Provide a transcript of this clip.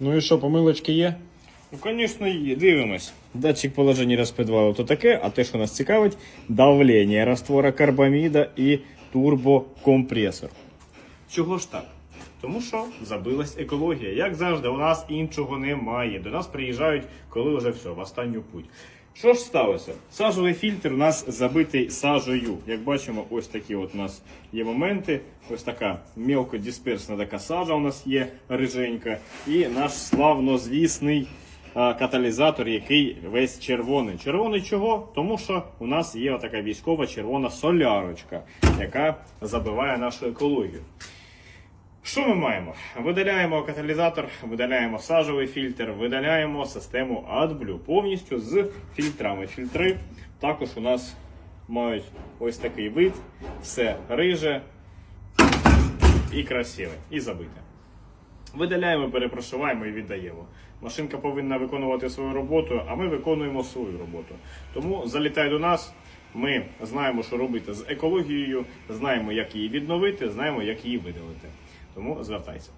Ну і що, помилочки є? Ну, звісно, є. Дивимось. Датчик положення розпідвалу то таке, а те, що нас цікавить, давлення раствора карбаміда і турбокомпресор. Чого ж так? Тому що забилась екологія. Як завжди, у нас іншого немає. До нас приїжджають, коли вже все, в останню путь. Що ж сталося? Сажовий фільтр у нас забитий сажею. Як бачимо, ось такі от у нас є моменти. Ось така мелкодисперсна така сажа у нас є риженька. І наш славнозвісний каталізатор, який весь червоний. Червоний чого? Тому що у нас є така військова червона солярочка, яка забиває нашу екологію. Що ми маємо? Видаляємо каталізатор, видаляємо сажовий фільтр, видаляємо систему AdBlue повністю з фільтрами. Фільтри також у нас мають ось такий вид, все риже і красиве, і забите. Видаляємо, перепрошиваємо і віддаємо. Машинка повинна виконувати свою роботу, а ми виконуємо свою роботу. Тому залітай до нас. Ми знаємо, що робити з екологією, знаємо, як її відновити, знаємо, як її видалити. Tomou? Os rapazes.